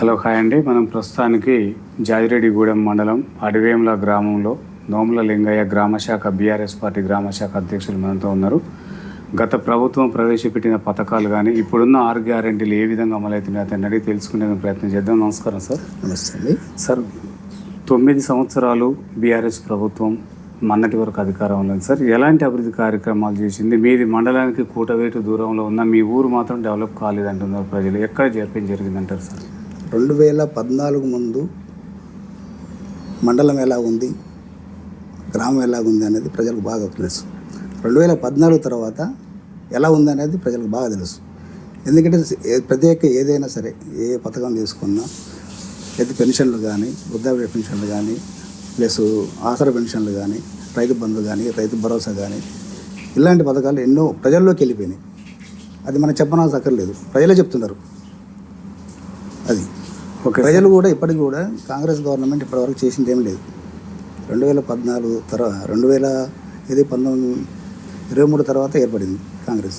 Hello hi అండి. మనం ప్రస్తుతానికి జాజిరెడ్డిగూడెం మండలం అడివేముల గ్రామంలో నోముల లింగయ్య గ్రామశాఖ బీఆర్ఎస్ పార్టీ గ్రామశాఖ అధ్యక్షులు మనతో ఉన్నారు. గత ప్రభుత్వం ప్రవేశపెట్టిన పథకాలు కానీ ఇప్పుడున్న ఆరు గ్యారెంటీలు ఏ విధంగా అమలవుతున్నాయి అతన్ని అడిగి తెలుసుకునే ప్రయత్నం చేద్దాం. నమస్కారం సార్. నమస్తే అండి. సార్ తొమ్మిది సంవత్సరాలు బీఆర్ఎస్ ప్రభుత్వం మొన్నటి వరకు అధికారంలో ఉంది సార్. ఎలాంటి అభివృద్ధి కార్యక్రమాలు చేసింది? మీది మండలానికి కూటవేటు దూరంలో ఉన్న మీ ఊరు మాత్రం డెవలప్ కాలేదంటున్నారు ప్రజలు. ఎక్కడ జరిపి జరిగిందంటారు సార్? రెండు వేల పద్నాలుగు ముందు మండలం ఎలా ఉంది గ్రామం ఎలా ఉంది అనేది ప్రజలకు బాగా తెలుసు. రెండు వేల పద్నాలుగు తర్వాత ఎలా ఉంది అనేది ప్రజలకు బాగా తెలుసు. ఎందుకంటే ప్రత్యేక ఏదైనా సరే ఏ పథకం తీసుకున్నా లేదా పెన్షన్లు కానీ వృద్ధాప్య పెన్షన్లు కానీ ప్లస్ ఆసర పెన్షన్లు కానీ రైతు బంధు కానీ రైతు భరోసా కానీ ఇలాంటి పథకాలు ఎన్నో ప్రజల్లోకి వెళ్ళిపోయినాయి. అది మనం చెప్పనవసరం అక్కర్లేదు. ప్రజలే చెప్తున్నారు. ప్రజలు కూడా ఇప్పటికి కూడా కాంగ్రెస్ గవర్నమెంట్ ఇప్పటివరకు చేసింది ఏం లేదు. రెండు వేల పద్నాలుగు తర్వాత రెండు వేల ఇది పంతొమ్మిది ఇరవై మూడు తర్వాత ఏర్పడింది కాంగ్రెస్.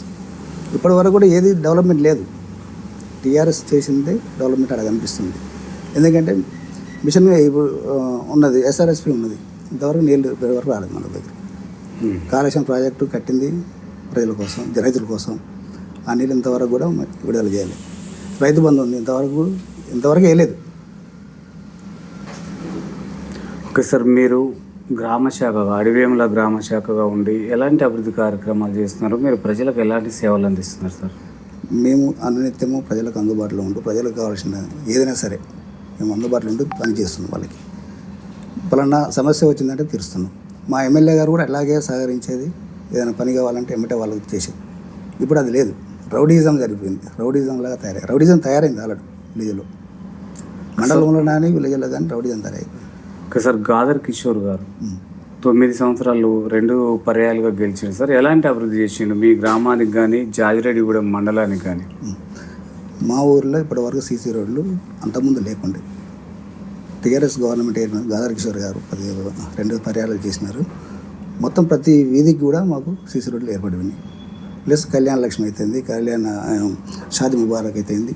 ఇప్పటి వరకు కూడా ఏది డెవలప్మెంట్ లేదు. టీఆర్ఎస్ చేసిందే డెవలప్మెంట్ అలా కనిపిస్తుంది ఎందుకంటే మిషన్ ఇప్పుడు ఉన్నది ఎస్ఆర్ఎస్పి ఉన్నది. ఇంతవరకు నీళ్ళు ఇప్పటి వరకు రాలేదు మన దగ్గర. కాళేశ్వరం ప్రాజెక్టు కట్టింది ప్రజల కోసం రైతుల కోసం. ఆ నీళ్ళు ఇంతవరకు కూడా విడుదల చేయాలి. రైతు బంధు ఉంది ఇంతవరకు ఇంతవరకు వేయలేదు. ఓకే సార్ మీరు గ్రామ శాఖగా అడివేముల గ్రామ శాఖగా ఉండి ఎలాంటి అభివృద్ధి కార్యక్రమాలు చేస్తున్నారు? మీరు ప్రజలకు ఎలాంటి సేవలు అందిస్తున్నారు సార్? మేము అనునిత్యము ప్రజలకు అందుబాటులో ఉంటూ ప్రజలకు కావాల్సిన ఏదైనా సరే మేము అందుబాటులో ఉంటూ పని చేస్తున్నాం వాళ్ళకి. పలానా సమస్య వచ్చిందంటే తీరుస్తున్నాం. మా ఎమ్మెల్యే గారు కూడా అలాగే సహకరించేది ఏదైనా పని కావాలంటే ఎమ్మటే వాళ్ళకి చేసేది. ఇప్పుడు అది లేదు. రౌడీజం జరిగిపోయింది. రౌడీజం లాగా తయారై రౌడీజం తయారైంది ఆల్రెడీ విలేజ్లో. మండలంలో కానీ విలేజ్లో కానీ రౌడీజం తయారైపోయింది ఓకే సార్ గాదర్ కిషోర్ గారు. తొమ్మిది సంవత్సరాలు రెండు పర్యాలుగా గెలిచిండు సార్. ఎలాంటి అభివృద్ధి చేసిండు? మీ గ్రామానికి కానీ జాజిరెడ్డిగూడెం మండలానికి కానీ మా ఊర్లో ఇప్పటివరకు సీసీ రోడ్లు అంతకుముందు లేకుండే. టీఆర్ఎస్ గవర్నమెంట్ గాదార్ కిషోర్ గారు పది రెండు పర్యాలు చేసినారు. మొత్తం ప్రతి వీధికి కూడా మాకు సీసీ రోడ్లు ఏర్పడినాయి ప్లస్ కళ్యాణ లక్ష్మి అయితేంది కళ్యాణ షాది ముబారక్ అయితేంది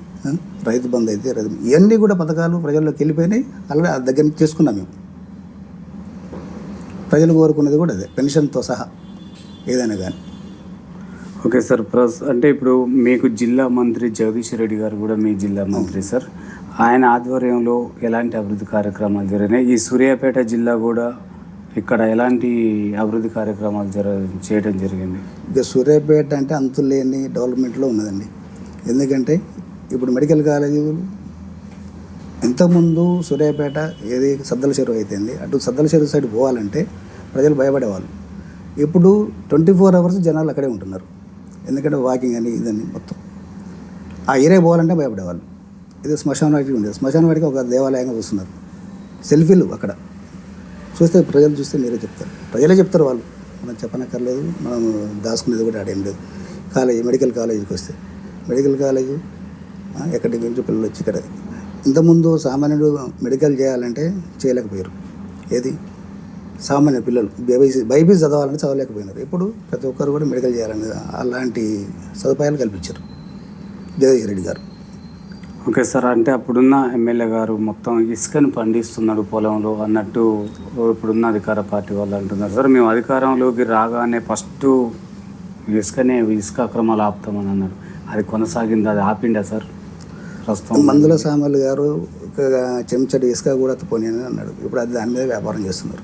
రైతు బంధు అయితే రైతు ఇవన్నీ కూడా పథకాలు ప్రజల్లోకి వెళ్ళిపోయినాయి అలాగే ఆ దగ్గర నుంచి చేసుకున్నాం మేము. ప్రజలు కోరుకున్నది కూడా అదే పెన్షన్తో సహా ఏదైనా కానీ. ఓకే సార్ ప్రస్ అంటే ఇప్పుడు మీకు జిల్లా మంత్రి జగదీష్ రెడ్డి గారు కూడా మీ జిల్లా మంత్రి సార్. ఆయన ఆధ్వర్యంలో ఎలాంటి అభివృద్ధి కార్యక్రమాలు జరిగినాయి? ఈ సూర్యాపేట జిల్లా కూడా ఇక్కడ ఎలాంటి అభివృద్ధి కార్యక్రమాలు జర చేయడం జరిగింది? ఇక సూర్యాపేట అంటే అంతులేని డెవలప్మెంట్లో ఉన్నదండి. ఎందుకంటే ఇప్పుడు మెడికల్ కాలేజీలు ఇంతకుముందు సూర్యాపేట ఏది సద్దల చెరువు అయితేంది అటు సద్దల చెరువు సైడ్ పోవాలంటే ప్రజలు భయపడేవాళ్ళు. ఇప్పుడు ట్వంటీ ఫోర్ అవర్స్ జనాలు అక్కడే ఉంటున్నారు. ఎందుకంటే వాకింగ్ అని ఇదని మొత్తం. ఆ ఏరియా పోవాలంటే భయపడేవాళ్ళు. ఇది శ్మశాన వాటికి ఉండేది శ్మశాన వాటికి ఒక దేవాలయంగా చూస్తున్నారు సెల్ఫీలు అక్కడ. చూస్తే ప్రజలు చూస్తే మీరే చెప్తారు. ప్రజలే చెప్తారు వాళ్ళు. మనం చెప్పనక్కర్లేదు మనం దాచుకునేది కూడా ఆడేం లేదు. కాలేజీ మెడికల్ కాలేజీకి వస్తే. మెడికల్ కాలేజీ ఎక్కడి నుంచి పిల్లలు వచ్చి ఇక్కడ. ఇంతకుముందు సామాన్యుడు మెడికల్ చేయాలంటే చేయలేకపోయారు. ఏది? సామాన్య పిల్లలు. బైబీసీ బైబీ చదవాలని చదవలేకపోయినారు. ఇప్పుడు ప్రతి ఒక్కరు కూడా మెడికల్ చేయాలని అలాంటి సదుపాయాలు కల్పించారు. జగదీష్ రెడ్డి గారు. ఓకే సార్ అంటే అప్పుడున్న ఎమ్మెల్యే గారు మొత్తం ఇసుకను పండిస్తున్నాడు పొలంలో అన్నట్టు ఇప్పుడున్న అధికార పార్టీ వాళ్ళు అంటున్నారు. సార్ మేము అధికారంలోకి రాగానే ఫస్ట్ ఇసుకనే ఇసుక అక్రమాలు ఆపుతామని అన్నారు. అది కొనసాగింది అది ఆపిండా సార్? ప్రస్తుతం మందుల సామాన్లు గారు చెంచడి ఇసుక కూడా పోనీ అని అన్నాడు. ఇప్పుడు అది దాని మీద వ్యాపారం చేస్తున్నారు.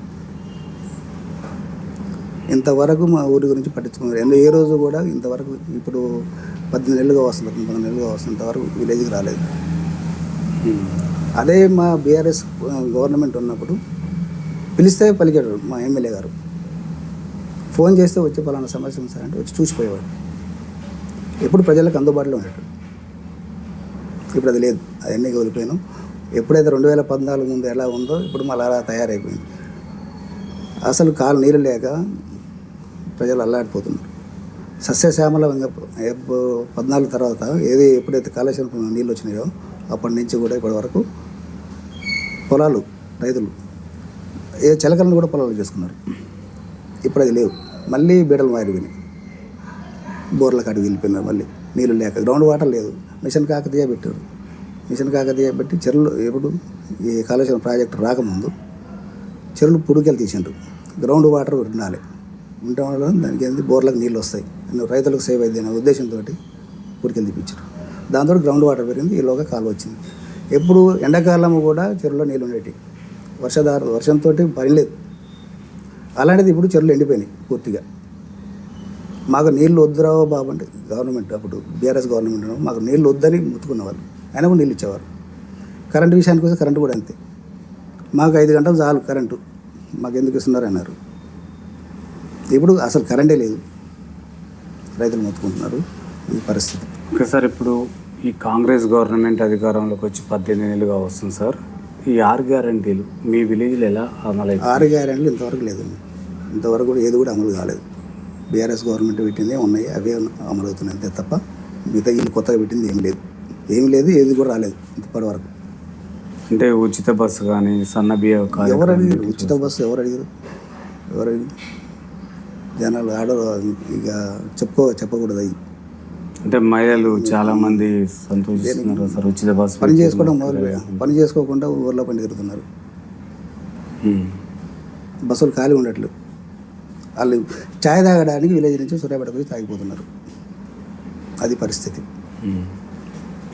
ఇంతవరకు మా ఊరి గురించి పట్టించుకున్నారు ఏ రోజు కూడా ఇంతవరకు ఇప్పుడు పద్దెనిమిది నెలలుగా వస్తుంది పంతొమ్మిది నెలలుగా వస్తుంది ఇంతవరకు విలేజ్కి రాలేదు. అదే మా బీఆర్ఎస్ గవర్నమెంట్ ఉన్నప్పుడు పిలిస్తే పలికాడు మా ఎమ్మెల్యే గారు. ఫోన్ చేస్తే వచ్చి పలానా సమస్య ఉంది సార్ అంటే వచ్చి చూసిపోయేవాడు. ఎప్పుడు ప్రజలకు అందుబాటులో ఉండేటప్పుడు ఇప్పుడు అది లేదు అవన్నీ కోల్పోయాను. ఎప్పుడైతే రెండు వేల పద్నాలుగు ముందు ఎలా ఉందో ఇప్పుడు మళ్ళీ అలా తయారైపోయింది. అసలు కాలు నీళ్ళు లేక ప్రజలు అల్లాడిపోతున్నారు. సస్యశ్యామల పద్నాలుగు తర్వాత ఏది ఎప్పుడైతే కాళేశ్వరం నీళ్ళు వచ్చినాయో అప్పటి నుంచి కూడా ఇప్పటి వరకు పొలాలు రైతులు ఏ చిలకలను కూడా పొలాలు చేసుకున్నారు. ఇప్పుడు అది లేవు. మళ్ళీ బీడలు మారిపోయినాయి. బోర్ల కాడికి వెళ్ళిపోయినారు మళ్ళీ. నీళ్ళు లేక గ్రౌండ్ వాటర్ లేదు. మిషన్ కాకతీయ పెట్టారు. మిషన్ కాకతీయ పెట్టి చెరువులు ఎప్పుడు ఈ కాళేశ్వరం ప్రాజెక్టు రాకముందు చెరువులు పుడుకెళ్ళి తీసిండ్రు. గ్రౌండ్ వాటర్ ఉండాలి. ఉండటం వల్ల దానికి ఏంది? బోర్లకు నీళ్ళు వస్తాయి. అని రైతులకు సేవ్ అయింది అనే ఉద్దేశంతో పుడికెళ్ళి తెప్పించారు. దాంతో గ్రౌండ్ వాటర్ పెరిగింది ఈలోగా కాలువ వచ్చింది. ఎప్పుడు ఎండాకాలం కూడా చెరువులో నీళ్ళు ఉండేవి వర్షధార వర్షంతో పని లేదు. అలాంటిది ఇప్పుడు చెరువులు ఎండిపోయినాయి పూర్తిగా. మాకు నీళ్ళు వద్దురావు బాబు అంటే గవర్నమెంట్ అప్పుడు బీఆర్ఎస్ గవర్నమెంట్ మాకు నీళ్ళు వద్దని ముత్తుకునేవాళ్ళు అయినా కూడా నీళ్ళు ఇచ్చేవారు. కరెంటు విషయానికి వస్తే కరెంటు కూడా అంతే. మాకు ఐదు గంటలు చాలు కరెంటు. మాకు ఎందుకు ఇస్తున్నారు అన్నారు. ఇప్పుడు అసలు కరెంటే లేదు. రైతులు మొత్తుకుంటున్నారు ఈ పరిస్థితి. ఓకే సార్ ఇప్పుడు ఈ కాంగ్రెస్ గవర్నమెంట్ అధికారంలోకి వచ్చి పద్దెనిమిది నెలలుగా వస్తుంది సార్. ఈ ఆరు గ్యారంటీలు మీ విలేజ్లో ఎలా అమలు ఆరు గ్యారెంట్లు ఇంతవరకు లేదు ఇంతవరకు కూడా ఏది కూడా అమలు కాలేదు. బీఆర్ఎస్ గవర్నమెంట్ పెట్టిందే ఉన్నాయి అవే అమలు అవుతున్నాయి అంతే తప్ప మిగతా వీళ్ళు కొత్తగా పెట్టింది ఏం లేదు. ఏం లేదు ఏది కూడా రాలేదు ఇప్పటి వరకు. అంటే ఉచిత బస్సు కానీ సన్న బియ్య ఎవరు అడిగారు? ఉచిత బస్సు ఎవరు అడిగారు? ఎవరు అడిగారు? జనాలు ఆడ ఇక చెప్పుకో చెప్పకూడదు అవి అంటే మహిళలు చాలా మంది సంతోషిస్తున్నారు సార్ ఉచిత బస్సు పని చేసుకోవడం మొదలు పని చేసుకోకుండా ఊర్లో పని తిరుగుతున్నారు. బస్సులు ఖాళీ ఉండట్లు. వాళ్ళు ఛాయ్ తాగడానికి విలేజ్ నుంచి సూర్యాపేటకు వచ్చి తాగిపోతున్నారు. అది పరిస్థితి.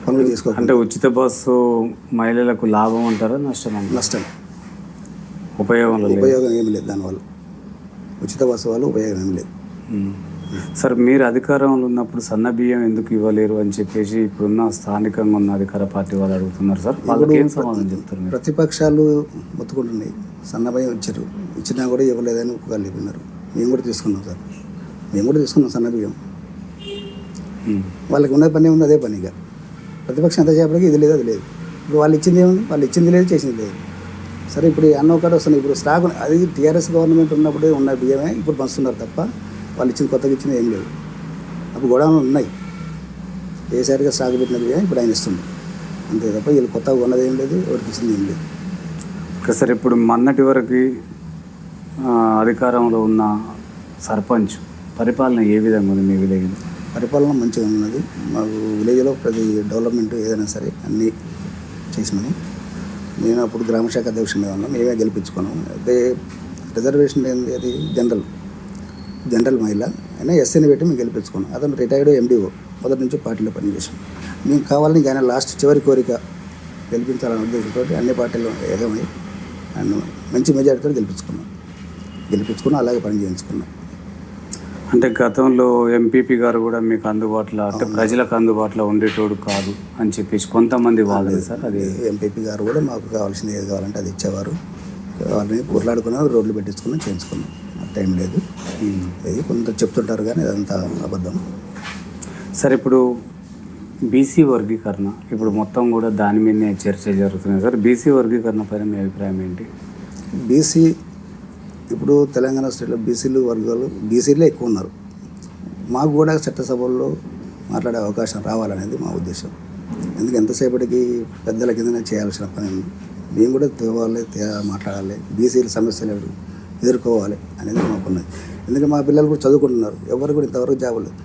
పనులు చేసుకో అంటే ఉచిత బస్సు మహిళలకు లాభం అంటారా నష్టం నష్టం. ఉపయోగంలో లేదు. ఉపయోగం ఏమి లేదు దానివల్ల. ఉచిత బస్సు వల్ల ఉపయోగం లేదు. సార్ మీరు అధికారంలో ఉన్నప్పుడు సన్న బియ్యం ఎందుకు ఇవ్వలేరు అని చెప్పేసి ఇప్పుడున్న స్థానికంగా ఉన్న అధికార పార్టీ వాళ్ళు అడుగుతున్నారు సార్. వాళ్ళకి ఏం సమాధానం చెప్తారు ప్రతిపక్షాలు మొత్తుకుంటున్నాయి. సన్నభయం ఇచ్చారు. ఇచ్చినా కూడా ఇవ్వలేదని ఒప్పుకోవాలి చెప్పినారు మేము కూడా తీసుకున్నాం సార్. మేము కూడా తీసుకున్నాం సన్న బియ్యం. వాళ్ళకి ఉన్న పని ఉంది అదే పనిగా ప్రతిపక్షం ఎంత చేపడికి ఇది లేదు అది లేదు. ఇప్పుడు వాళ్ళు ఇచ్చింది ఏముంది? వాళ్ళు ఇచ్చింది లేదు చేసింది లేదు. సరే ఇప్పుడు అన్న ఒకటి వస్తుంది ఇప్పుడు స్టాక్ అది టీఆర్ఎస్ గవర్నమెంట్ ఉన్నప్పుడే ఉన్న బియ్యమే ఇప్పుడు పంచుతున్నారు తప్ప వాళ్ళు ఇచ్చింది కొత్తగా ఇచ్చింది ఏం లేదు. అప్పుడు గొడవలు ఉన్నాయి. ఏసారిగా స్టాక్ పెట్టిన బియ్యం ఇప్పుడు ఆయన ఇస్తుంది అంతే తప్ప వీళ్ళు కొత్తగా ఉన్నది ఏం లేదు ఎవరికి ఇచ్చింది ఏం లేదు. ఓకే సార్ ఇప్పుడు మొన్నటి వరకు అధికారంలో ఉన్న సర్పంచ్ పరిపాలన ఏ విధంగా ఉంది మీ విలేజ్లో? పరిపాలన మంచిగా ఉన్నది. మాకు విలేజ్లో ప్రతి డెవలప్మెంట్ ఏదైనా సరే అన్నీ చేసినాము. నేను అప్పుడు గ్రామ శాఖ అధ్యక్షుడిగా ఉన్నాం మేమే గెలిపించుకున్నాం అయితే రిజర్వేషన్ ఏంది? అది జనరల్ జనరల్ మహిళ. అయినా ఎస్సీని పెట్టి మేము గెలిపించుకున్నాం. అతను రిటైర్డ్ ఎండిఓ మొదటి నుంచి పార్టీలో పనిచేసాం మేము కావాలని ఆయన లాస్ట్ చివరి కోరిక గెలిపించాలనే ఉద్దేశంతో అన్ని పార్టీలు ఏకమై అండ్ మంచి మెజారిటీతో గెలిపించుకున్నాం. గెలిపించుకున్నాం అలాగే పని చేయించుకున్నాం. అంటే గతంలో ఎంపీపీ గారు కూడా మీకు అందుబాటులో అంటే ప్రజలకు అందుబాటులో ఉండేటోడు కాదు అని చెప్పేసి కొంతమంది వాదన సార్ అది ఎంపీపీ గారు కూడా మాకు కావాల్సింది ఏది కావాలంటే అది ఇచ్చేవారు. వాళ్ళని కొట్లాడుకున్నాం రోడ్లు పెట్టించుకున్నాం చేయించుకున్నాం. టైం లేదు. ఇది కొంత చెప్తుంటారు కానీ అదంతా అబద్ధం. సార్ ఇప్పుడు బీసీ వర్గీకరణ ఇప్పుడు మొత్తం కూడా దాని మీదనే చర్చ జరుగుతుంది సార్. బీసీ వర్గీకరణ పైన మీ అభిప్రాయం ఏంటి? బీసీ ఇప్పుడు తెలంగాణ స్టేట్లో బీసీలు వర్గాలు బీసీలే ఎక్కువ ఉన్నారు మాకు కూడా చట్టసభల్లో మాట్లాడే అవకాశం రావాలనేది మా ఉద్దేశం. ఎందుకు ఎంతసేపటికి పెద్దల కిందనే చేయాల్సిన పని ఉంది? మేము కూడా తేవాలి మాట్లాడాలి బీసీల సమస్యలు ఎదుర్కోవాలి అనేది మాకున్నది. ఎందుకంటే మా పిల్లలు కూడా చదువుకుంటున్నారు. ఎవరు కూడా ఇంతవరకు జాబ్ లేదు.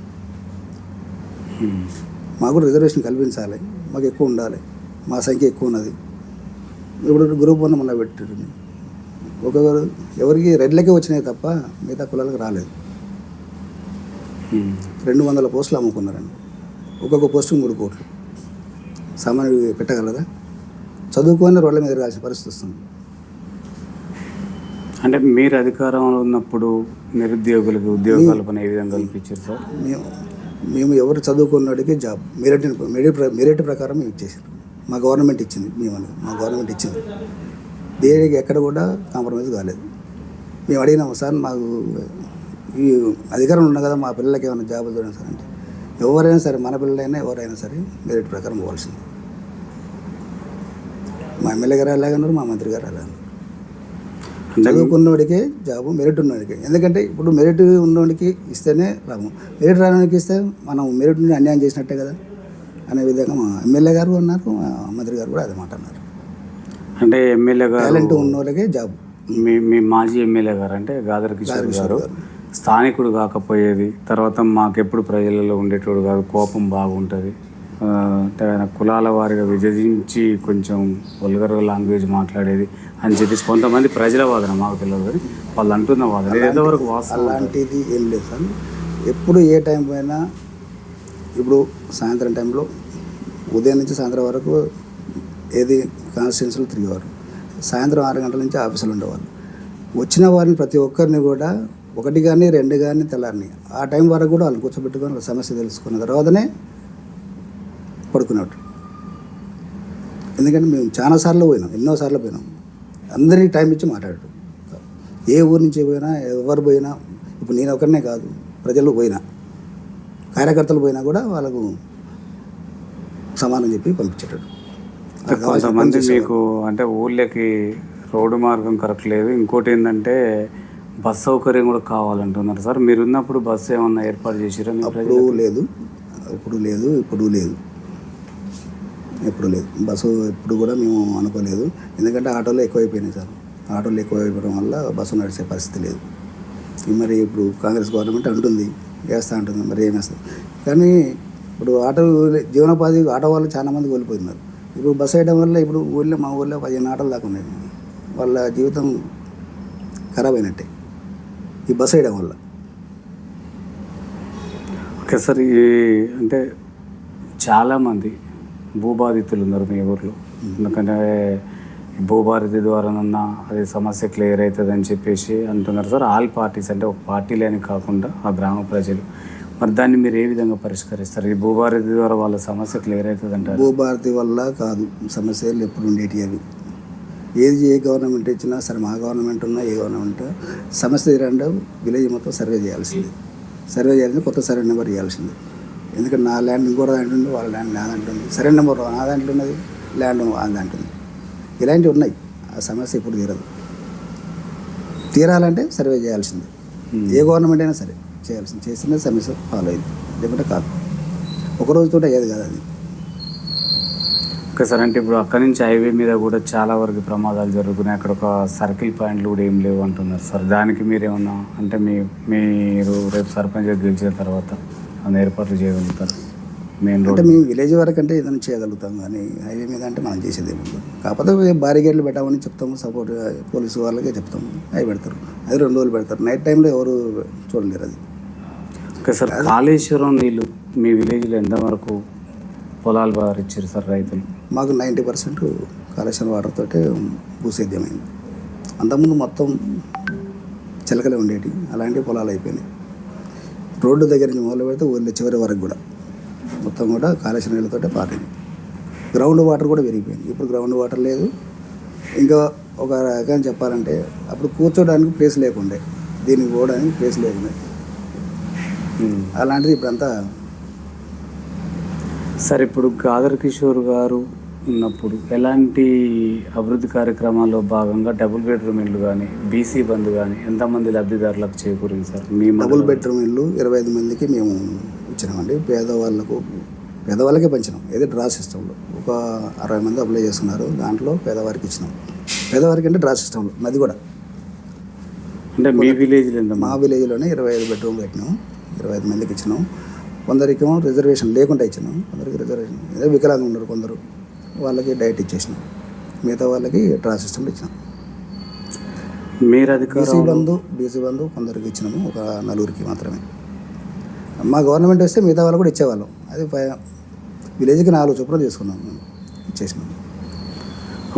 మాకు కూడా రిజర్వేషన్ కల్పించాలి. మాకు ఎక్కువ ఉండాలి. మా సంఖ్య ఎక్కువ ఉన్నది. ఇప్పుడు గ్రూప్ వన్ మొన్న పెట్టారు ఒక్కొక్కరు ఎవరికి రెడ్లకే వచ్చినాయి తప్ప మిగతా కులాలకు రాలేదు. రెండు వందల పోస్టులు అమ్ముకున్నారండి. ఒక్కొక్క పోస్టు మూడు కోట్లు. సామాన్య పెట్టగలరా చదువుకొని రోడ్ల మీద తిరగాల్సిన పరిస్థితి వస్తుంది. అంటే మీరు అధికారంలో ఉన్నప్పుడు నిరుద్యోగులకు ఉద్యోగ కల్పన ఏ విధంగా కల్పించారు సార్? మేము మేము ఎవరు చదువుకున్నడికి జాబ్ మెరిట్ మెరిట్ మెరిట్ ప్రకారం మేము ఇచ్చేసారు మా గవర్నమెంట్ ఇచ్చింది మేము మా గవర్నమెంట్ ఇచ్చింది. దేనికి ఎక్కడ కూడా కాంప్రమైజ్ కాలేదు. మేము అడిగినాము సార్ మాకు ఈ అధికారం ఉన్నా కదా మా పిల్లలకి ఏమైనా జాబులు చూడండి సార్ అంటే. ఎవరైనా సరే మన పిల్లలైనా ఎవరైనా సరే మెరిట్ ప్రకారం పోవాల్సింది. మా ఎమ్మెల్యే గారు అలాగన్నారు మా మంత్రి గారు అలాగన్నారు చదువుకున్నవాడికే జాబు మెరిట్ ఉన్నవాడికి ఎందుకంటే ఇప్పుడు మెరిట్ ఉన్నవాడికి ఇస్తేనే లాభం. మెరిట్ రావడానికి ఇస్తే మనం మెరిట్ నుండి అన్యాయం చేసినట్టే కదా. అనే విధంగా మా ఎమ్మెల్యే గారు అన్నారు మా మంత్రి గారు కూడా అదే మాట అన్నారు. అంటే ఎమ్మెల్యే గారు టాలెంట్ ఉన్న వాళ్ళకే జాబ్. మీ మీ మాజీ ఎమ్మెల్యే గారు అంటే గాదర్ కిషోర్ గారు స్థానికుడు కాకపోయేది తర్వాత మాకెప్పుడు ప్రజలలో ఉండేటోడు కాదు కోపం బాగుంటుంది. ఆయన కులాల వారిగా విభజించి కొంచెం వల్గర్ లాంగ్వేజ్ మాట్లాడేది అని చెప్పేసి కొంతమంది ప్రజల వాదన మాకు తెలియదు కానీ వాళ్ళు అంటున్న వాదన. ఎంతవరకు అలాంటిది ఏం లేదు సార్. ఎప్పుడు ఏ టైం పోయినా ఇప్పుడు సాయంత్రం టైంలో ఉదయం నుంచి సాయంత్రం వరకు ఏది? కాన్స్టిట్యున్సీలో తిరిగేవారు సాయంత్రం ఆరు గంటల నుంచి ఆఫీసులు ఉండేవారు వచ్చిన వారిని ప్రతి ఒక్కరిని కూడా ఒకటి కానీ రెండు కానీ తెల్లారిని ఆ టైం వరకు కూడా వాళ్ళు కూర్చోబెట్టుకొని సమస్య తెలుసుకున్న తర్వాతనే పడుకునేవాడు ఎందుకంటే మేము చాలాసార్లు పోయినాం ఎన్నోసార్లు పోయినాం. అందరికీ టైం ఇచ్చి మాట్లాడటం ఏ ఊరు నుంచి పోయినా ఎవరు పోయినా ఇప్పుడు నేను ఒకరినే కాదు ప్రజలు పోయినా కార్యకర్తలు పోయినా కూడా వాళ్ళకు సమానం చెప్పి పంపించేటాడు కొంతమంది మీకు అంటే ఊళ్ళకి రోడ్డు మార్గం కరెక్ట్ లేదు. ఇంకోటి ఏంటంటే బస్ సౌకర్యం కూడా కావాలంటున్నారు సార్. మీరు ఉన్నప్పుడు బస్సు ఏమన్నా ఏర్పాటు చేసిరా అప్పుడు లేదు. ఇప్పుడు లేదు ఇప్పుడు లేదు. ఎప్పుడు లేదు. బస్సు ఎప్పుడు కూడా మేము అనుకోలేదు. ఎందుకంటే ఆటోలు ఎక్కువైపోయినాయి సార్. ఆటోలు ఎక్కువైపోవడం వల్ల బస్సు నడిచే పరిస్థితి లేదు. మరి ఇప్పుడు కాంగ్రెస్ గవర్నమెంట్ అంటుంది వేస్తా అంటుంది. మరి ఏం వేస్తుంది కానీ ఇప్పుడు ఆటో జీవనోపాధి ఆటో వాళ్ళు చాలా మంది కోల్పోతున్నారు. ఇప్పుడు బస్సు వేయడం వల్ల ఇప్పుడు ఊళ్ళో మా ఊళ్ళో పదిహేను ఆటోలు దాకా ఉన్నాయి. వాళ్ళ జీవితం ఖరాబ్ అయినట్టే ఈ బస్సు వేయడం వల్ల. ఓకే సార్ ఈ అంటే చాలామంది భూబాధితులు ఉన్నారు మీ ఊర్లో. ఎందుకంటే భూభారతి ద్వారానన్నా అది సమస్య క్లియర్ అవుతుంది అని చెప్పేసి అంటున్నారు సార్. ఆల్ పార్టీస్ అంటే ఒక పార్టీలేని కాకుండా ఆ గ్రామ ప్రజలు మరి దాన్ని మీరు ఏ విధంగా పరిష్కరిస్తారు? ఈ భూభారతి ద్వారా వాళ్ళ సమస్య క్లియర్ అవుతుంది అంటారు భూభారతి వల్ల కాదు. సమస్యలు ఎప్పుడు ఉండేటివి అవి. ఏది ఏ గవర్నమెంట్ ఇచ్చినా సరే మా గవర్నమెంట్ ఉన్నా ఏ గవర్నమెంట్ సమస్య తీరంటే విలేజ్ మొత్తం సర్వే చేయాల్సింది. సర్వే చేయాల్సింది కొత్త సర్వే నెంబర్ ఇవ్వాల్సింది. ఎందుకంటే నా ల్యాండ్ ఇంకో దాంట్లో వాళ్ళ ల్యాండ్ నా దాంట్లో ఉంది సర్వే నెంబర్ నా దాంట్లో ఉన్నది ల్యాండ్ ఆ దాంట్లో ఇలాంటివి ఉన్నాయి. ఆ సమస్య ఇప్పుడు తీరదు. తీరాలంటే సర్వే చేయాల్సింది. ఏ గవర్నమెంట్ అయినా సరే. చేయాల్సింది. చేస్తేనే సమస్య ఫాలో అయింది. లేకుంటే కాదు. ఒక రోజుతో అయ్యేది కాదు అది. ఓకే సార్ అంటే ఇప్పుడు అక్కడి నుంచి హైవే మీద కూడా చాలా వరకు ప్రమాదాలు జరుగుతున్నాయి. అక్కడ ఒక సర్కిల్ పాయింట్లు కూడా ఏం లేవు అంటున్నారు సార్. దానికి మీరేమన్నా అంటే మీ మీరు రేపు సర్పంచ్ గెలిచిన తర్వాత అన్ని ఏర్పాట్లు చేయగలుగుతారు? మెయిన్ అంటే రోడ్ మేము విలేజ్ వరకు అంటే ఏదైనా చేయగలుగుతాం కానీ హైవే మీద అంటే మనం చేసేది ఏమి ఉండదు కాకపోతే భారీ గేట్లు పెట్టామని చెప్తాము సపోర్ట్ పోలీసు వాళ్ళకే చెప్తాము. అవి పెడతారు. అది రెండు రోజులు పెడతారు. నైట్ టైంలో ఎవరు చూడలేరు అది. ఓకే సార్ కాళేశ్వరం నీళ్ళు మీ విలేజ్లో ఎంతవరకు పొలాలు బారిచ్చారు సార్ రైతులు? మాకు నైంటీ పర్సెంట్ కాళేశ్వరం వాటర్తో భూసేద్యమైంది. అంతకుముందు మొత్తం చిలకలే ఉండేవి అలాంటి పొలాలు అయిపోయినాయి. రోడ్డు దగ్గర నుంచి మొదలు పెడితే ఊళ్ళో చివరి వరకు కూడా మొత్తం కూడా కాళేశ్వరం నీళ్ళతోటే పారింది గ్రౌండ్ వాటర్ కూడా పెరిగిపోయింది. ఇప్పుడు గ్రౌండ్ వాటర్ లేదు. ఇంకా ఒక రకంగా చెప్పాలంటే అప్పుడు కూర్చోడానికి ప్లేస్ లేకుండే దీనికి పోవడానికి ప్లేస్ లేకుండే. అలాంటిది ఇప్పుడంతా సార్ ఇప్పుడు గాదర్ కిషోర్ గారు ఉన్నప్పుడు ఎలాంటి అభివృద్ధి కార్యక్రమాల్లో భాగంగా డబుల్ బెడ్రూమ్ ఇల్లు కానీ బీసీ బంధు కానీ ఎంతమంది లబ్ధిదారులకు చేకూరింది సార్? మీ డబుల్ బెడ్రూమ్ ఇల్లు ఇరవై ఐదు మందికి మేము ఇచ్చినామండి. పేదవాళ్ళకు పేదవాళ్ళకే పంచినాం. ఏదో డ్రా సిస్టంలో ఒక అరవై మంది అప్లై చేసుకున్నారు. దాంట్లో పేదవారికి ఇచ్చినాం. పేదవారికి అంటే డ్రా సిస్టంలో అది కూడా. అంటే మీ విలేజ్లో మా విలేజ్లోనే ఇరవై ఐదు బెడ్రూమ్ పెట్టినాం. ఇరవై ఐదు మందికి ఇచ్చినాం. కొందరికేమో రిజర్వేషన్ లేకుండా ఇచ్చినాం. కొందరికి రిజర్వేషన్ ఏదో వికలాంగులు ఉన్నారు కొందరు. వాళ్ళకి డైట్ ఇచ్చేసినాం. మిగతా వాళ్ళకి డ్రా సిస్టంలో ఇచ్చినాం. మీరు బీసీ అధికారం బంధు బీసీ బంధు కొందరికి ఇచ్చినాము. ఒక నలుగురికి మాత్రమే. మా గవర్నమెంట్ వస్తే మిగతా వాళ్ళు కూడా ఇచ్చేవాళ్ళం. అది విలేజ్కి నాలుగు చొప్పున తీసుకున్నాం మేము. ఇచ్చేసినాం.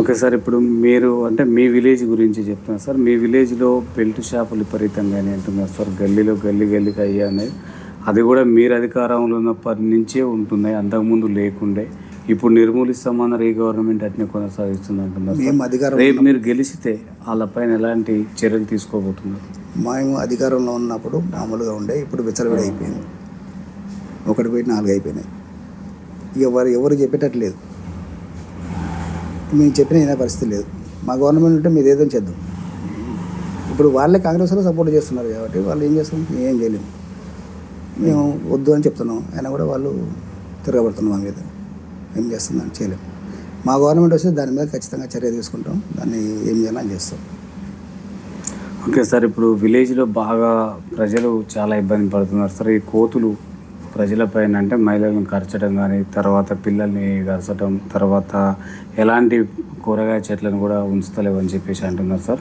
ఓకే సార్ ఇప్పుడు మీరు అంటే మీ విలేజ్ గురించి చెప్తున్నారు సార్. మీ విలేజ్లో బెల్ట్ షాపులు విపరీతంగానే అంటున్నారు సార్. గల్లీలో గల్లీ గల్లీకి అయ్యా అనేది అది కూడా మీరు అధికారంలో ఉన్నప్పటి నుంచే ఉంటున్నాయి. అంతకుముందు లేకుండే. ఇప్పుడు నిర్మూలిస్తామన్నారు ఈ గవర్నమెంట్ అట్నే కొనసాగిస్తుంది అంటున్నారు సార్. మేము అధికారం రేపు మీరు గెలిచితే వాళ్ళపైన ఎలాంటి చర్యలు తీసుకోబోతున్నారు? మేము అధికారంలో ఉన్నప్పుడు మామూలుగా ఉండే ఇప్పుడు విచ్చలవిడి అయిపోయింది. ఒకటి పోయి నాలుగు అయిపోయినాయి. ఎవరు ఎవరు చెప్పేటట్లేదు మేము చెప్పిన అయినా పరిస్థితి లేదు. మా గవర్నమెంట్ ఉంటే మీరు ఏదో చేద్దాం. ఇప్పుడు వాళ్ళే కాంగ్రెస్లో సపోర్ట్ చేస్తున్నారు కాబట్టి వాళ్ళు ఏం చేస్తాం ఏం చేయలేము. మేము వద్దు అని చెప్తున్నాం. అయినా కూడా వాళ్ళు తిరగబడుతున్నాం మా మీద. ఏం చేస్తుందని చేయలేము మా గవర్నమెంట్ వస్తే దాని మీద ఖచ్చితంగా చర్య తీసుకుంటాం. దాన్ని ఏం చేయాలని చేస్తాం. ఓకే సార్ ఇప్పుడు విలేజ్లో బాగా ప్రజలు చాలా ఇబ్బంది పడుతున్నారు సార్. ఈ కోతులు ప్రజలపైన అంటే మహిళలను కరచడం కానీ తర్వాత పిల్లల్ని కరచడం తర్వాత ఎలాంటి కూరగాయ చెట్లను కూడా ఉంచుతలేవు అని చెప్పేసి అంటున్నారు సార్.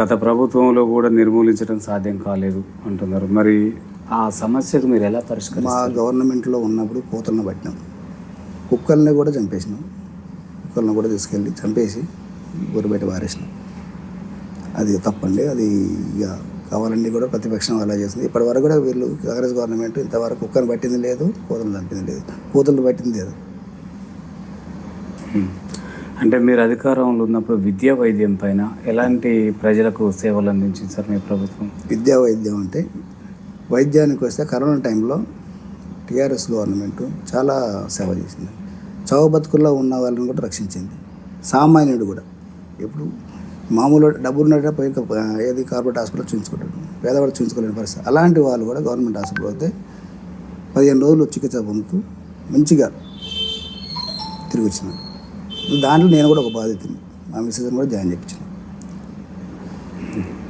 గత ప్రభుత్వంలో కూడా నిర్మూలించడం సాధ్యం కాలేదు అంటున్నారు. మరి ఆ సమస్యకు మీరు ఎలా మా గవర్నమెంట్లో ఉన్నప్పుడు కోతలను పట్టినాం. కుక్కల్ని కూడా చంపేసినాం. కుక్కలను కూడా తీసుకెళ్ళి చంపేసి ఊరు బయట పారేసినాం. అది తప్పండి. అది ఇక కావాలండి కూడా ప్రతిపక్షం అలా చేసింది ఇప్పటి వరకు కూడా వీళ్ళు కాంగ్రెస్ గవర్నమెంట్ ఇంతవరకు కుక్కను పట్టింది లేదు కోతలు చంపింది లేదు. కోతలు పట్టింది లేదు. అంటే మీరు అధికారంలో ఉన్నప్పుడు విద్యా వైద్యం పైన ఎలాంటి ప్రజలకు సేవలు అందించింది సార్ మీ ప్రభుత్వం? విద్యా వైద్యం అంటే వైద్యానికి వస్తే కరోనా టైంలో టీఆర్ఎస్ గవర్నమెంట్ చాలా సేవ చేసింది. చావు బతుకుల్లో ఉన్న వాళ్ళని కూడా రక్షించింది. సామాన్యుడు కూడా. ఇప్పుడు మామూలు డబ్బులు ఉన్నట్టు పోయి ఏది కార్పొరేట్ హాస్పిటల్ చూపించుకుంటాడు పేదవాడు చూపించుకోలేని పరిస్థితి. అలాంటి వాళ్ళు కూడా గవర్నమెంట్ హాస్పిటల్ అయితే పదిహేను రోజులు చికిత్స పొందుతూ మంచిగా తిరిగి వచ్చినాడు దాంట్లో నేను కూడా ఒక బాధితుని మా మిస్సెస్ కూడా జాయిన్ చేయించాను.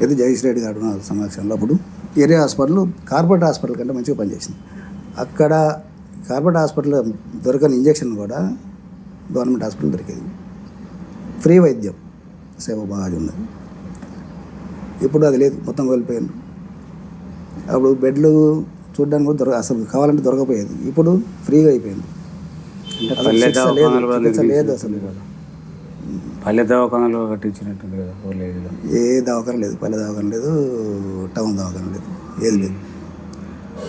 అయితే జగదీష్ రెడ్డి గారు ఉన్న సమక్షంలో అప్పుడు. ఏరియా హాస్పిటల్ కార్పొరేట్ హాస్పిటల్ కంటే మంచిగా పనిచేసింది. అక్కడ కార్పొరేట్ హాస్పిటల్ దొరకని ఇంజక్షన్ కూడా గవర్నమెంట్ హాస్పిటల్ దొరికేది. ఫ్రీ వైద్యం. సేవ బాగా ఉన్నది. ఇప్పుడు అది లేదు మొత్తం వెళ్ళిపోయింది అప్పుడు బెడ్లు చూడడానికి కూడా దొరక అసలు కావాలంటే దొరకపోయేది. ఇప్పుడు ఫ్రీగా అయిపోయింది. లేదు, అసలు. పల్లె దవాఖానాలు కూడా కట్టించినట్టుంది కదా ఓలేజ్లో ఏ దవాఖాన లేదు పల్లె దవాఖాన లేదు టౌన్ దవాఖాన లేదు ఏది లేదు.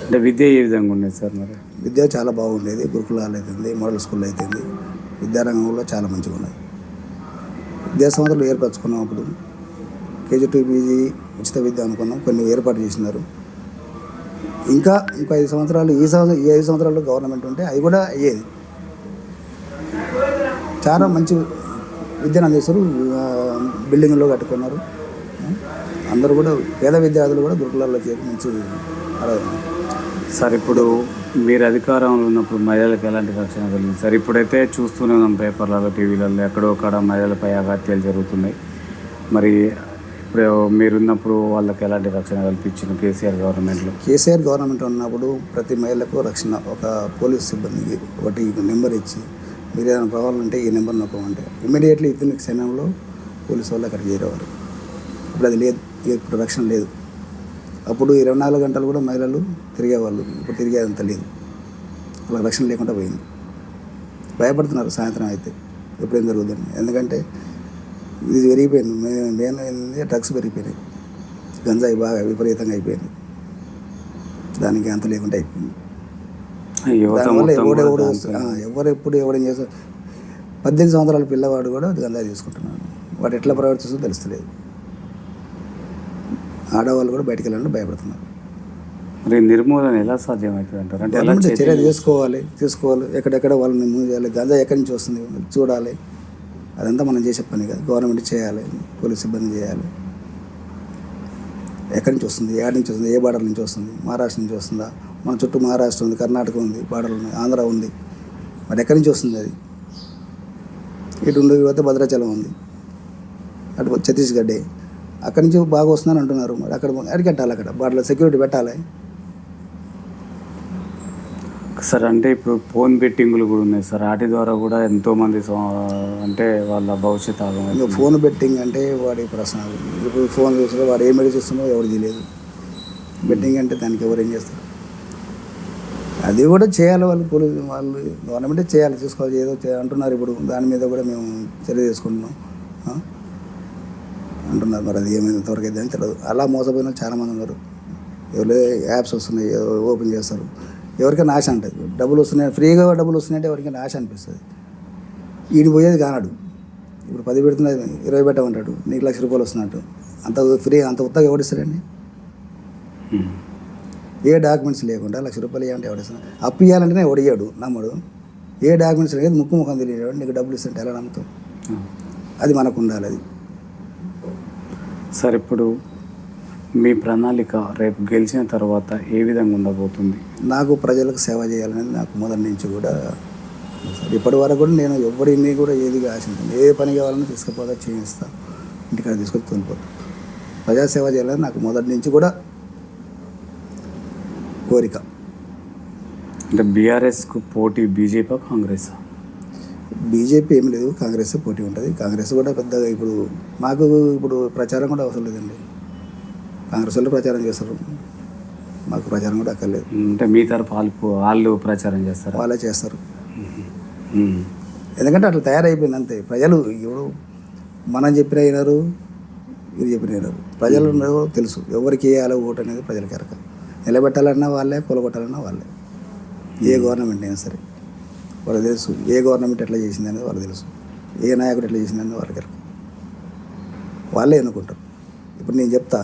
అంటే విద్య ఏ విధంగా ఉండేది సార్ మరి? విద్య చాలా బాగుండేది గురుకులాలు అయితుంది మోడల్ స్కూల్ అయితుంది. విద్యారంగంలో చాలా మంచిగా ఉన్నది. విద్యా ఏర్పరచుకున్నాం అప్పుడు. కేజీ టూ పీజీ ఉచిత విద్య అనుకున్నాం కొన్ని ఏర్పాటు చేసినారు. ఇంకా ఇంకో ఐదు సంవత్సరాలు ఈ సంవత్సరం ఈ ఐదు సంవత్సరాలు గవర్నమెంట్ ఉంటే అవి కూడా అయ్యేది. చాలా మంచి విద్యను అందిస్తారు బిల్డింగ్లో కట్టుకున్నారు. అందరూ కూడా పేద విద్యార్థులు కూడా గురుకులాల్లో చేరి మంచి అలా సార్ ఇప్పుడు మీరు అధికారంలో ఉన్నప్పుడు మహిళలకు ఎలాంటి రక్షణ కలిగింది? సార్ ఇప్పుడైతే చూస్తూనే ఉన్నాం పేపర్లలో టీవీలలో ఎక్కడో అక్కడ మహిళలపై అఘాత్యాలు జరుగుతున్నాయి. మరి ఇప్పుడు మీరున్నప్పుడు వాళ్ళకి ఎలాంటి రక్షణ కల్పించింది కేసీఆర్ గవర్నమెంట్లో? కేసీఆర్ గవర్నమెంట్ ఉన్నప్పుడు ప్రతి మహిళకు రక్షణ ఒక పోలీస్ సిబ్బందికి ఒకటి నెంబర్ ఇచ్చి మీరు ఏదైనా కావాలంటే ఈ నెంబర్ నొక్కమంటే ఇమీడియట్లీ ఇతని క్షణంలో పోలీసు వాళ్ళు అక్కడికి చేరేవారు. ఇప్పుడు అది లేదు ఇప్పుడు రక్షణ లేదు. అప్పుడు ఇరవై నాలుగు గంటలు కూడా మహిళలు తిరిగేవాళ్ళు ఇప్పుడు తిరిగేదంత లేదు. వాళ్ళకి రక్షణ లేకుండా పోయింది. భయపడుతున్నారు సాయంత్రం అయితే ఎప్పుడేం జరుగుతుంది ఎందుకంటే ఇది పెరిగిపోయింది. మెయిన్ ఏంది? డ్రగ్స్ పెరిగిపోయినాయి. గంజాయి బాగా విపరీతంగా అయిపోయింది. దానికి అంత లేకుండా అయిపోయింది. దానివల్ల ఆ, ఎవరు ఎప్పుడు ఎవడేం చేస్తారు? పద్దెనిమిది సంవత్సరాల పిల్లవాడు కూడా గంజాయి తీసుకుంటున్నాడు. వాడు ఎట్లా ప్రవర్తిస్తుందో తెలుస్తలేదు. ఆడవాళ్ళు కూడా బయటికి వెళ్ళాలని భయపడుతున్నారు. మరి నిర్మూలన ఎలా సాధ్యమవుతుంది అంటారు? అంటే ఎలా గవర్నమెంట్ చర్య చేయాలి? తీసుకోవాలి తీసుకోవాలి. ఎక్కడెక్కడ వాళ్ళని మూవ్ చేయాలి గంజా ఎక్కడి నుంచి వస్తుంది చూడాలి. అదంతా మనం చేసే పని కాదు. గవర్నమెంట్ చేయాలి పోలీస్ సిబ్బంది చేయాలి. ఎక్కడి నుంచి వస్తుంది ఏడు నుంచి వస్తుంది ఏ బార్డర్ నుంచి వస్తుంది మహారాష్ట్ర నుంచి వస్తుందా? మన చుట్టూ మహారాష్ట్ర ఉంది కర్ణాటక ఉంది బార్డర్ ఉంది ఆంధ్ర ఉంది. మరి ఎక్కడి నుంచి వస్తుంది అది? ఇటు ఉండి పోతే భద్రాచలం ఉంది. అటు ఛత్తీస్గఢ్. అక్కడి నుంచి బాగా వస్తుందని అంటున్నారు. మరి అక్కడ అడిగట్టాలి అక్కడ. బార్డర్లో సెక్యూరిటీ పెట్టాలి. సార్ అంటే ఇప్పుడు ఫోన్ బెట్టింగులు కూడా ఉన్నాయి సార్. వాటి ద్వారా కూడా ఎంతో మంది సో- అంటే వాళ్ళ భవిష్యత్ ఫోన్ బెట్టింగ్ అంటే వాడి ప్రశ్న ఇప్పుడు ఫోన్ చూస్తే వాడు ఏం చూస్తున్నాడో ఎవరు తెలియదు. బెట్టింగ్ అంటే దానికి ఎవరు ఏం చేస్తారు? అది కూడా చేయాలి వాళ్ళు పోలీసు వాళ్ళు గవర్నమెంటే చేయాలి. చూసుకోవాలి ఏదో అంటున్నారు ఇప్పుడు. దాని మీద కూడా మేము చర్య తీసుకుంటున్నాం? అంటున్నారు మరి అది ఏమైంది అని తెలియదు. అలా మోసపోయిన వాళ్ళు చాలా మంది ఉన్నారు. ఎవరో యాప్స్ వస్తున్నాయి ఏదో ఓపెన్ చేస్తారు. ఎవరికైనా ఆశ ఉంటుంది డబ్బులు వస్తున్నాయి ఫ్రీగా డబ్బులు వస్తున్నాయంటే ఎవరికైనా ఆశ అనిపిస్తుంది. ఈడు పోయేది కానాడు ఇప్పుడు పది పెడుతున్నది ఇరవై పెట్టమంటాడు నీకు లక్ష రూపాయలు వస్తున్నట్టు. అంత ఫ్రీ అంత ఉత్తగా ఎవడిస్తాడండి ఏ డాక్యుమెంట్స్ లేకుండా లక్ష రూపాయలు ఇవ్వండి ఎవడిస్తాడు అప్పు ఇవ్వాలంటేనే ఎవడియ్యాడు నమ్మడు. ఏ డాక్యుమెంట్స్ లేదు ముక్కు ముఖం తెలియడు నీకు డబ్బులు ఇస్తుంటే ఎలా నమ్ముతాం అది మనకు ఉండాలి అది. సార్ ఇప్పుడు మీ ప్రణాళిక రేపు గెలిచిన తర్వాత ఏ విధంగా ఉండబోతుంది? నాకు ప్రజలకు సేవ చేయాలని నాకు మొదటి నుంచి కూడా ఇప్పటి వరకు కూడా నేను ఎవరిని కూడా ఏది ఆశించాను. ఏ పని కావాలని తీసుకుపోతా చేయిస్తా ఇంటికాడ తీసుకొని తోలిపోతా ప్రజాసేవ చేయాలని నాకు మొదటి నుంచి కూడా కోరిక. అంటే బీఆర్ఎస్కు పోటీ బీజేపీ కాంగ్రెస్ బీజేపీ ఏం లేదు కాంగ్రెస్ పోటీ ఉంటుంది. కాంగ్రెస్ కూడా పెద్దగా ఇప్పుడు మాకు ఇప్పుడు ప్రచారం కూడా అవసరం లేదండి. కాంగ్రెస్ వాళ్ళు ప్రచారం చేస్తారు. మాకు ప్రచారం కూడా అక్కర్లేదు. అంటే మీ తరపు వాళ్ళు వాళ్ళు ప్రచారం చేస్తారా? వాళ్ళే చేస్తారు. ఎందుకంటే అట్లా తయారైపోయింది అంతే. ప్రజలు ఇప్పుడు మనం చెప్పిన అయినారు ఇది చెప్పిన అయినారు ప్రజలు ఉన్నారో తెలుసు. ఎవరికి వేయాలో ఓటు అనేది ప్రజలకి ఎరక నిలబెట్టాలన్నా వాళ్ళే కూలగొట్టాలన్నా వాళ్ళే. ఏ గవర్నమెంట్ అయినా సరే వాళ్ళకి తెలుసు. ఏ గవర్నమెంట్ ఎట్లా చేసింది అనేది వాళ్ళకి తెలుసు. ఏ నాయకుడు ఎట్లా చేసింది అనేది వాళ్ళకి ఎరక వాళ్ళే ఎన్నుకుంటారు. ఇప్పుడు నేను చెప్తా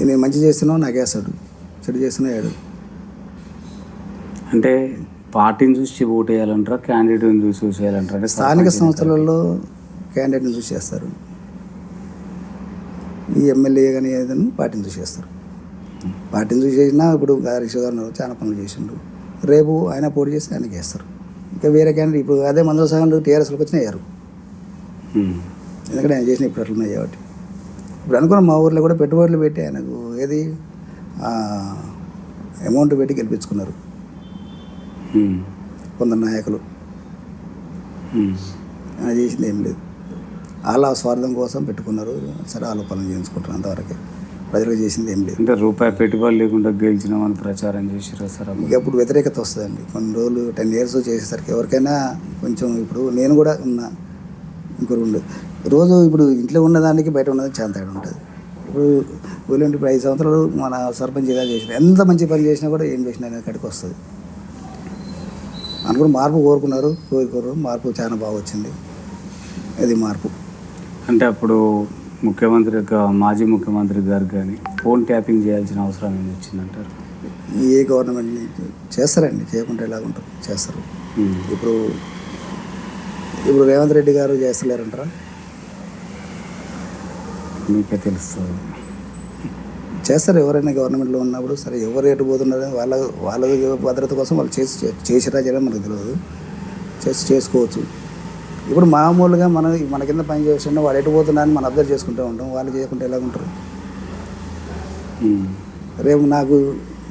నేను మంచి చేస్తున్నావు నాకేస్తాడు చెడు చేస్తున్నా ఏడు. అంటే పార్టీని చూసి ఓటు వేయాలంటారా క్యాండిడేట్ని చూసి ఓటు చేయాలంటారా అంటే స్థానిక సంస్థలలో క్యాండిడేట్ని చూసి చేస్తారు ఈ ఎమ్మెల్యే కానీ ఏదైనా పార్టీని చూసి చేస్తారు పార్టీని చూసి చేసినా ఇప్పుడు గారి ఉన్నారు చాలా పనులు చేసిండు. రేపు ఆయన పోటీ చేస్తే ఆయనకి వేస్తారు. ఇంకా వేరే క్యాండిడేట్ ఇప్పుడు అదే మందుల సగంలో టీఆర్ఎస్లోకి వచ్చిన అయ్యారు ఉమ్. ఎందుకంటే ఆయన చేసిన ఇప్పుడు అట్లున్నాయి కాబట్టి. ఇప్పుడు అనుకున్న మా ఊర్లో కూడా పెట్టుబడులు పెట్టి ఆయనకు ఏది? అమౌంట్ పెట్టి గెలిపించుకున్నారు. కొందరు నాయకులు. ఆయన చేసింది ఏం లేదు. వాళ్ళ స్వార్థం కోసం పెట్టుకున్నారు. సరే వాళ్ళు పనులు చేయించుకుంటారు అంతవరకే. ప్రజలకు చేసింది ఏం లేదు. అంటే రూపాయి పెట్టుబడి లేకుండా గెలిచినామని ప్రచారం చేసిరా సార్ ఇక ఇప్పుడు వ్యతిరేకత వస్తుందండి. కొన్ని రోజులు టెన్ ఇయర్స్ చేసేసరికి ఎవరికైనా కొంచెం ఇప్పుడు నేను కూడా ఉన్నా. ఇంకో రెండు రోజు ఇప్పుడు ఇంట్లో ఉన్నదానికి బయట ఉన్నదానికి చాలా తేడా ఉంటుంది. ఇప్పుడు వీళ్ళంటే ఇప్పుడు ఐదు సంవత్సరాలు మన సర్పంచ్ ఏదో చేసిన ఎంత మంచి పని చేసినా కూడా ఏం చేసినా అనేది కడికి వస్తుంది. అనుకుని మార్పు కోరుకున్నారు కోరుకోరు మార్పు చాలా బాగా వచ్చింది. ఇది మార్పు. అంటే అప్పుడు ముఖ్యమంత్రి యొక్క మాజీ ముఖ్యమంత్రి గారు కానీ ఫోన్ ట్యాపింగ్ చేయాల్సిన అవసరం ఏమి వచ్చిందంటారు? ఏ గవర్నమెంట్ చేస్తారండి. చేయకుండా ఎలా ఉంటారు చేస్తారు. ఇప్పుడు ఇప్పుడు రేవంత్ రెడ్డి గారు చేస్తలేరంటారా? మీకే తెలుస్తుంది. చేస్తారు ఎవరైనా గవర్నమెంట్లో ఉన్నప్పుడు సరే ఎవరు ఎటు పోతున్నారో వాళ్ళ వాళ్ళ భద్రత కోసం వాళ్ళు చేసి చేసిరా చేయడం మనకు తెలియదు. చేసి చేసుకోవచ్చు. ఇప్పుడు మామూలుగా మనం మన కింద పని చేస్తున్నా వాడు ఎటు పోతున్నా అని మనం అబ్జర్వ్ చేసుకుంటూ ఉంటాం. వాళ్ళు చేయకుంటే ఎలా ఉంటారు? రేపు నాకు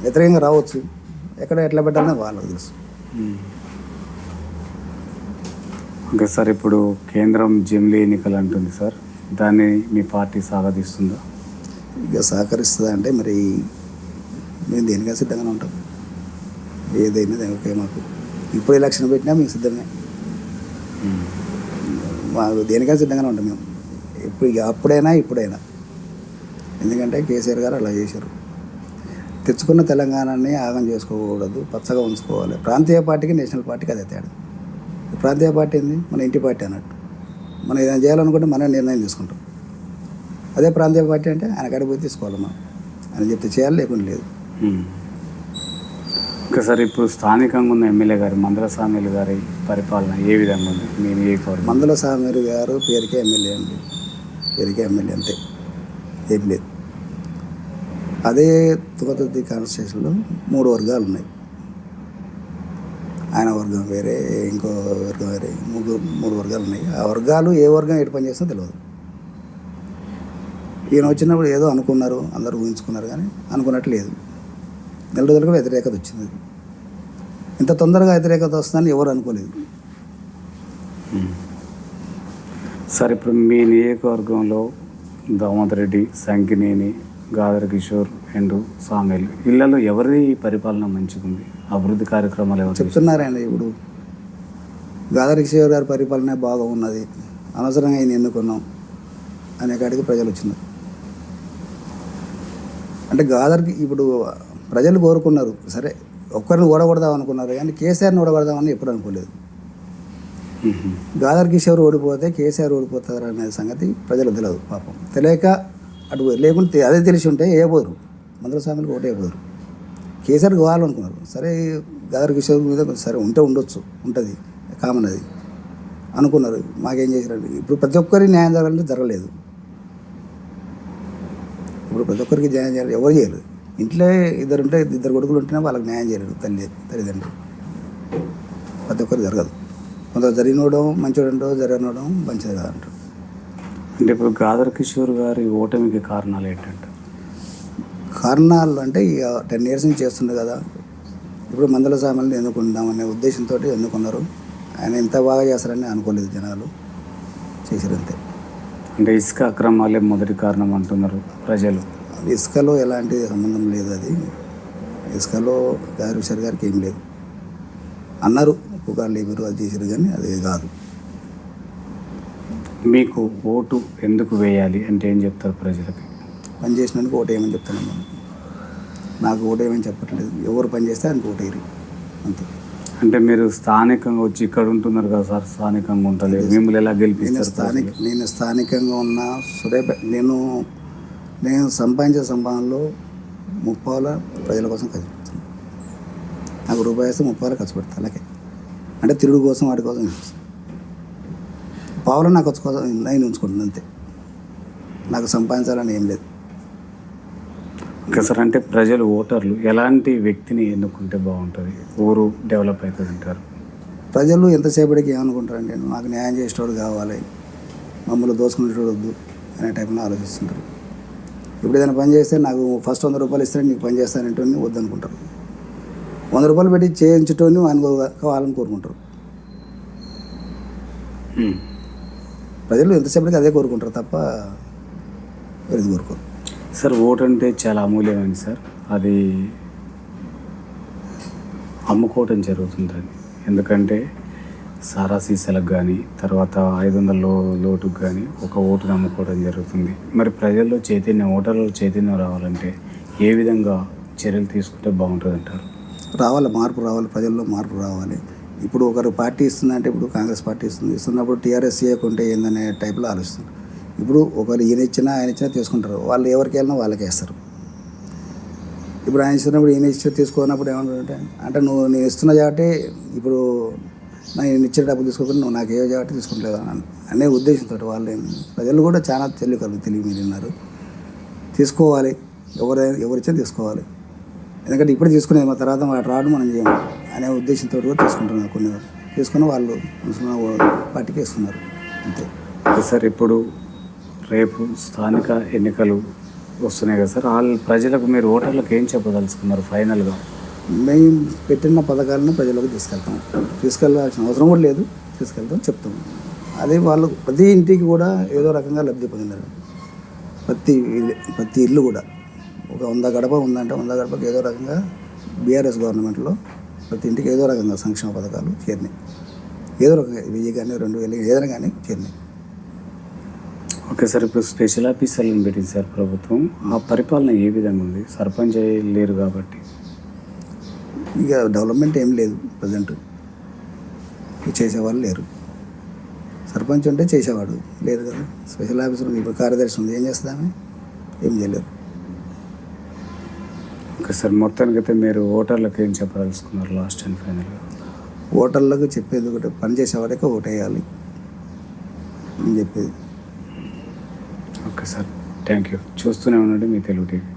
వ్యతిరేకంగా రావచ్చు. ఎక్కడ ఎట్లా పెట్టాలని వాళ్ళకి తెలుసు. ఓకే సార్ ఇప్పుడు కేంద్రం జమిలీ ఎన్నికలు అంటుంది సార్. దాన్ని మీ పార్టీ సాగదీస్తుందా ఇక సహకరిస్తుందా అంటే మరి మేము దేనికైనా సిద్ధంగానే ఉంటాం. ఏదైనా ఓకే మాకు. ఇప్పుడు ఎలక్షన్ పెట్టినా మేము సిద్ధమే ఉమ్. మాకు దేనికైనా సిద్ధంగానే ఉంటాం మేము. ఇప్పుడు ఇక అప్పుడైనా ఇప్పుడైనా. ఎందుకంటే కేసీఆర్ గారు అలా చేశారు. తెచ్చుకున్న తెలంగాణని ఆగం చేసుకోకూడదు పచ్చగా ఉంచుకోవాలి. ప్రాంతీయ పార్టీకి నేషనల్ పార్టీకి అదే తేడా. ప్రాంతీయ పార్టీ ఏంది? మన ఇంటి పార్టీ అన్నట్టు. మనం ఏదైనా చేయాలనుకుంటే మనం నిర్ణయం తీసుకుంటాం. అదే ప్రాంతీయ పార్టీ అంటే ఆయన కాడికి పోయి తీసుకోవాలి మనం. ఆయన చెప్తే చేయాలి లేకుండా లేదు. ఓకే సార్ ఇప్పుడు స్థానికంగా ఉన్న ఎమ్మెల్యే గారు మందల స్వామిలు గారి పరిపాలన ఏ విధంగా ఉంది? మీ నియోజకవర్గం మందుల సామీరు గారు పేరుకే ఎమ్మెల్యే అండి. పేరుకే ఎమ్మెల్యే అంతే. ఏం లేదు. అదే తుగతుర్తి కాన్స్టిట్యూషన్లో మూడు వర్గాలు ఉన్నాయి. ఆయన వర్గం వేరే ఇంకో వర్గం వేరే ముగ్గురు మూడు వర్గాలు ఉన్నాయి. ఆ వర్గాలు ఏ వర్గం ఎటు పని చేస్తుందో తెలియదు. ఈయన వచ్చినప్పుడు ఏదో అనుకున్నారు అందరూ ఊహించుకున్నారు కానీ అనుకున్నట్టు లేదు. నెల రోజులుగా వ్యతిరేకత వచ్చింది. ఇంత తొందరగా వ్యతిరేకత వస్తుందని ఎవరు అనుకోలేదు. సార్ ఇప్పుడు మీ నియోజకవర్గంలో దామోదర్ రెడ్డి సంకినేని గాదర్ కిషోర్ అండ్ సామెల్ ఇళ్ళలో ఎవరి పరిపాలన మంచిగుంది? అభివృద్ధి కార్యక్రమాలు చెప్తున్నారండి ఇప్పుడు. గాదారి కిషోర్ గారి పరిపాలన బాగా ఉన్నది. అనవసరంగా ఆయన ఎన్నుకున్నాం అనే కాడికి ప్రజలు వచ్చినారు అంటే గాదర్కి ఇప్పుడు ప్రజలు కోరుకున్నారు సరే ఒక్కరిని ఓడగొడదాం అనుకున్నారు కానీ కేసీఆర్ని ఓడగొడదామని ఎప్పుడు అనుకోలేదు. గాదర్ కిషోర్ ఓడిపోతే కేసీఆర్ ఓడిపోతారు అనే సంగతి ప్రజలు తెలియదు పాపం. తెలియక అటు లేకుంటే అదే తెలిసి ఉంటే వేయబోరు పోరు మందుల స్వామికి ఒకటే కేసీఆర్ కావాలనుకున్నారు సరే గదర్ కిషోర్ మీద కొంచెం సరే ఉంటే ఉండొచ్చు ఉంటుంది కామన్ అది అనుకున్నారు. మాకేం చేసినారు ఇప్పుడు ప్రతి ఒక్కరికి న్యాయం జరగాలంటే జరగలేదు. ఇప్పుడు ప్రతి ఒక్కరికి న్యాయం చేయాలి ఎవరు చేయరు. ఇంట్లో ఇద్దరు ఉంటే ఇద్దరు కొడుకులు ఉంటేనే వాళ్ళకి న్యాయం చేయలేడు తల్లి తల్లిదండ్రులు. ప్రతి ఒక్కరికి జరగదు. కొంత జరిగినోడం మంచిగా జరగనోడం మంచిది కాదంటారు. అంటే ఇప్పుడు గాదర్ కిషోర్ గారి ఓటమికి కారణాలు ఏంటంటే కారణాలు అంటే ఇక టెన్ ఇయర్స్ నుంచి చేస్తుండే కదా. ఇప్పుడు మందల సామాన్లు ఎన్నుకుందామనే ఉద్దేశంతో ఎన్నుకున్నారు. ఆయన ఇంత బాగా చేస్తారని అనుకోలేదు జనాలు. చేశారు అంతే. అంటే ఇసుక అక్రమాలే మొదటి కారణం అంటున్నారు ప్రజలు. ఇసుకలో ఎలాంటి సంబంధం లేదు అది. ఇసుకలో గారి గారికి ఏం లేదు. అన్నారు పుకార్లు లేబరు అది చేశారు కానీ అది కాదు. మీకు ఓటు ఎందుకు వేయాలి అంటే ఏం చెప్తారు ప్రజలకి? పని చేసినందుకు ఓటు వేయమని చెప్తాను నేను. నాకు ఓటు వేయమని చెప్పట్లేదు. ఎవరు పని చేస్తే ఆయనకు ఓటు వేయరు అంతే. అంటే మీరు స్థానికంగా వచ్చి ఇక్కడ ఉంటున్నారు కదా సార్ స్థానికంగా ఉంటలేదు మిమ్మల్ని ఎలా నేను గెలిపిస్తారు స్థానిక నేను స్థానికంగా ఉన్న సురేపేట నేను నేను సంపాదించే సంపాదనలో ముప్పాల ప్రజల కోసం ఖర్చు పెడతాను. నాకు రూపాయి వేస్తే ముప్పాలు ఖర్చు పెడతాను అలాగే. అంటే తిరుగు కోసం వాటి కోసం. పావులు నాకు ఖర్చు కోసం నేను ఉంచుకుంటాను అంతే. నాకు సంపాదించాలని ఏం లేదు. ఇంకా సార్ అంటే ప్రజలు ఓటర్లు ఎలాంటి వ్యక్తిని ఎన్నుకుంటే బాగుంటుంది? ఊరు డెవలప్ అవుతుంది అంటారు. ప్రజలు ఎంతసేపటికి ఏమనుకుంటారంటే మాకు న్యాయం చేసేటోడు కావాలి మమ్మల్ని దోసుకునేటోడు వద్దు అనే టైప్లో ఆలోచిస్తుంటారు. ఇప్పుడు ఏదైనా పని చేస్తే నాకు ఫస్ట్ వంద రూపాయలు ఇస్తే నీకు పని చేస్తానంటే వద్దనుకుంటారు. వంద రూపాయలు పెట్టి చేయించటోని అనుకో కావాలని కోరుకుంటారు. ప్రజలు ఎంతసేపటికి అదే కోరుకుంటారు తప్ప వేరేది కోరుకోరు. సార్ ఓటు అంటే చాలా అమూల్యమైనది సార్. అది అమ్ముకోవటం జరుగుతుంది ఎందుకంటే సారా సీసాలకు కానీ తర్వాత ఐదు వందల లో లోటుకు కానీ ఒక ఓటును అమ్ముకోవడం జరుగుతుంది. మరి ప్రజల్లో చైతన్యం ఓటర్లలో చైతన్యం రావాలంటే ఏ విధంగా చర్యలు తీసుకుంటే బాగుంటుంది అంటారు రావాలి మార్పు రావాలి ప్రజల్లో మార్పు రావాలి. ఇప్పుడు ఒకరు పార్టీ ఇస్తుందంటే ఇప్పుడు కాంగ్రెస్ పార్టీ ఇస్తుంది. ఇస్తున్నప్పుడు టీఆర్ఎస్ చేయకుంటే ఏందనే టైప్లో ఆలోచిస్తుంది ఇప్పుడు ఒకరు ఈయన ఇచ్చినా ఆయన ఇచ్చినా తీసుకుంటారు. వాళ్ళు ఎవరికి వెళ్ళినా వాళ్ళకే వేస్తారు ఇప్పుడు ఆయన ఇస్తున్నప్పుడు ఈయన ఇచ్చినా తీసుకున్నప్పుడు ఏమంటారంటే అంటే నువ్వు నేను ఇస్తున్నా కాబట్టి ఇప్పుడు నేను ఇచ్చిన డబ్బులు తీసుకోకుండా నువ్వు నాకు ఏ కాబట్టి తీసుకుంటలేదు అని అనే ఉద్దేశంతో వాళ్ళు ప్రజలు కూడా చాలా తెలివి తెలివి మీరు ఉన్నారు. తీసుకోవాలి. ఎవరు ఎవరిచ్చినా తీసుకోవాలి. ఎందుకంటే ఇప్పుడు తీసుకునే మా తర్వాత వాటి రాడు మనం చేయము అనే ఉద్దేశంతో కూడా తీసుకుంటున్నారు కొన్ని. వాళ్ళు. తీసుకుని వాళ్ళు పార్టీకి వేస్తున్నారు అంతే. సార్ ఇప్పుడు రేపు స్థానిక ఎన్నికలు వస్తున్నాయి కదా సార్. వాళ్ళ ప్రజలకు మీరు ఓటర్లకు ఏం చెప్పదలుచుకున్నారు ఫైనల్గా? మేము పెట్టిన పథకాలను ప్రజలకు తీసుకెళ్తాం. తీసుకెళ్ళాల్సిన అవసరం కూడా లేదు. తీసుకెళ్తాం చెప్తాం. అదే వాళ్ళు ప్రతి ఇంటికి కూడా ఏదో రకంగా లబ్ధి పొందినారు. ప్రతి ప్రతి ఇల్లు కూడా. ఒక వంద గడప ఉందంటే వంద గడపకి ఏదో రకంగా బీఆర్ఎస్ గవర్నమెంట్లో ప్రతి ఇంటికి ఏదో రకంగా సంక్షేమ పథకాలు చేరినాయి. ఏదో రకంగా వెయ్యి కానీ రెండు వేలు ఏదైనా కానీ చేరినాయి. ఓకే సార్ ఇప్పుడు స్పెషల్ ఆఫీసర్లను పెట్టింది సార్ ప్రభుత్వం. ఆ పరిపాలన ఏ విధంగా ఉంది? సర్పంచ్ లేరు కాబట్టి. ఇక డెవలప్మెంట్ ఏం లేదు ప్రజెంట్. చేసేవాళ్ళు లేరు. సర్పంచ్ ఉంటే చేసేవాడు. లేరు కదా. Special officer. ఇప్పుడు కార్యదర్శి ఉంది. ఏం చేస్తుందామె ఏం చేయలేరు. ఓకే సార్ మొత్తానికి అయితే మీరు ఓటర్లకు ఏం చెప్పదలుచుకున్నారు లాస్ట్ అండ్ ఫైనల్గా ఓటర్లకు చెప్పేది ఒకటి పని చేసేవాడికి ఓటేయాలి నేను చెప్పేది. Okay sir. థ్యాంక్ యూ చూస్తూనే ఉండండి మీ తెలుగు టీవీ.